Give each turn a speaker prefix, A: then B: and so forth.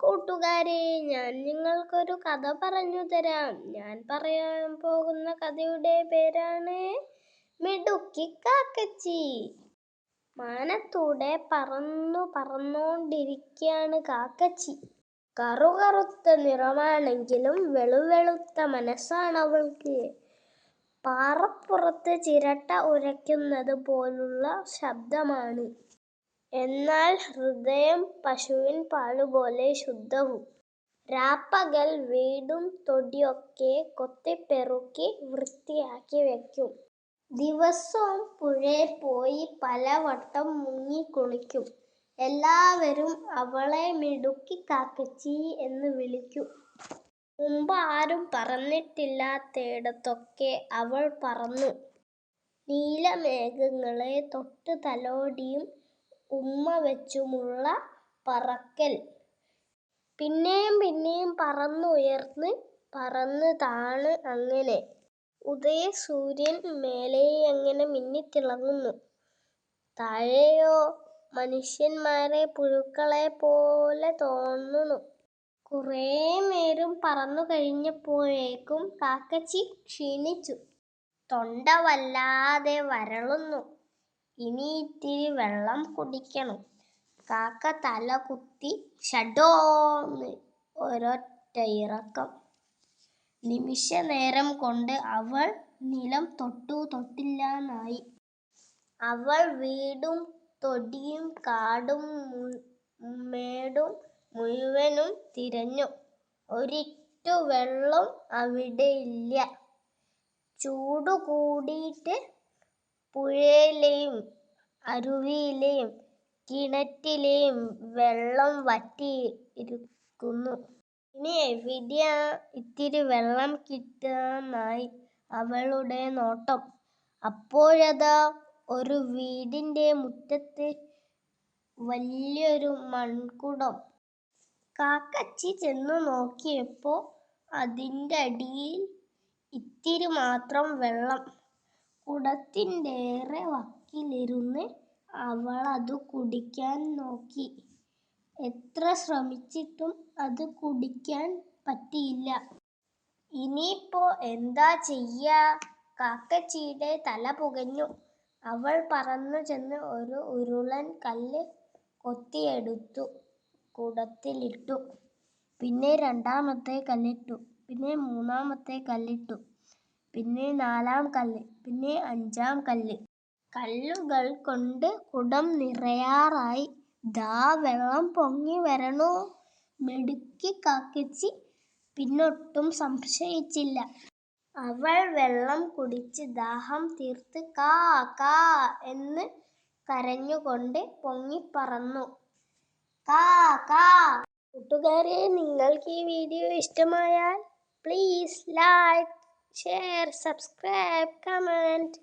A: കൂട്ടുകാരെ ഞാൻ നിങ്ങൾക്കൊരു കഥ പറഞ്ഞു തരാം. ഞാൻ പറയാൻ പോകുന്ന കഥയുടെ പേരാണ് മിടുക്കി കാക്കച്ചി. മാനത്തൂടെ പറന്നു പറന്നുകൊണ്ടിരിക്കുകയാണ് കാക്കച്ചി. കറുകറുത്ത നിറമാണെങ്കിലും വെളുവെളുത്ത മനസ്സാണ് അവൾക്ക്. പാറപ്പുറത്ത് ചിരട്ട ഉരയ്ക്കുന്നത് പോലുള്ള ശബ്ദമാണ്. എന്നാൽ ഹൃദയം പശുവിൻ പാലുപോലെ ശുദ്ധവും. രാപ്പകൽ വീടും തൊടിയൊക്കെ കൊത്തിപ്പെറുക്കി വൃത്തിയാക്കി വെക്കും. ദിവസവും പുഴയിൽ പോയി പലവട്ടം മുങ്ങി കുളിക്കും. എല്ലാവരും അവളെ മിടുക്കി കാക്കച്ചി എന്ന് വിളിക്കും. മുമ്പ് ആരും പറഞ്ഞിട്ടില്ലാത്തയിടത്തൊക്കെ അവൾ പറന്നു നീലമേഘങ്ങളെ തൊട്ട് തലോടിയും ഉമ്മ വെച്ചുമുള്ള പറക്കൽ. പിന്നെയും പിന്നെയും പറന്നുയർന്ന് പറന്ന് താണ് അങ്ങനെ. ഉദയ സൂര്യൻ മേലെ അങ്ങനെ മിന്നിത്തിളങ്ങുന്നു. താഴെയോ മനുഷ്യന്മാരെ പുഴുക്കളെ പോലെ തോന്നുന്നു. കുറേ നേരം പറന്നു കഴിഞ്ഞപ്പോഴേക്കും കാക്കച്ചി ക്ഷീണിച്ചു. തൊണ്ട വല്ലാതെ വരളുന്നു. ഇനി ഇത്തിരി വെള്ളം കുടിക്കണം. കാക്ക തല കുത്തി ഷഡോന്ന് ഒരൊറ്റ ഇറക്കം. നിമിഷ നേരം കൊണ്ട് അവൾ നിലം തൊട്ടു തൊട്ടില്ലാന്നായി. അവൾ വീടും തൊടിയും കാടും മേടും മുഴുവനും തിരഞ്ഞു. ഒരിറ്റു വെള്ളം അവിടെയില്ല. ചൂടു കൂടിയിട്ട് പുഴയിലെയും അരുവിയിലെയും കിണറ്റിലെയും വെള്ളം വറ്റിയിരിക്കുന്നു. ഇനി എവിടെയാ ഇത്തിരി വെള്ളം കിട്ടാനായി അവളുടെ നോട്ടം? അപ്പോഴതാ ഒരു വീടിന്റെ മുറ്റത്ത് വലിയൊരു മൺകുടം. കാക്കച്ചി ചെന്നു നോക്കിയപ്പോ അതിന്റെ അടിയിൽ ഇത്തിരി മാത്രം വെള്ളം. കുടത്തിന്റെറെ വക്കിലിരുന്ന് അവളതു കുടിക്കാൻ നോക്കി. എത്ര ശ്രമിച്ചിട്ടും അത് കുടിക്കാൻ പറ്റിയില്ല. ഇനിയിപ്പോ എന്താ ചെയ്യാ? കാക്കച്ചിയുടെ തല പുകഞ്ഞു. അവൾ പറന്നു ചെന്ന് ഒരു ഉരുളൻ കല്ല് കൊത്തിയെടുത്തു. കുടത്തിലിട്ടു. പിന്നെ രണ്ടാമത്തെ കല്ലിട്ടു. പിന്നെ മൂന്നാമത്തെ കല്ലിട്ടു. പിന്നെ നാലാം കല്ല് പിന്നെ അഞ്ചാം കല്ല്. കല്ലുകൾ കൊണ്ട് കുടം നിറയാറായി. ദാ വെള്ളം പൊങ്ങി വരണു. മെടുക്കി കാക്കച്ചി പിന്നൊട്ടും സംശയിച്ചില്ല. അവൾ വെള്ളം കുടിച്ച് ദാഹം തീർത്ത് കാ കാ എന്ന് കരഞ്ഞുകൊണ്ട് പൊങ്ങിപ്പറന്നു കാ കാ. കൂട്ടുകാരെ നിങ്ങൾക്ക് ഈ വീഡിയോ ഇഷ്ടമായാൽ please like share, subscribe, comment.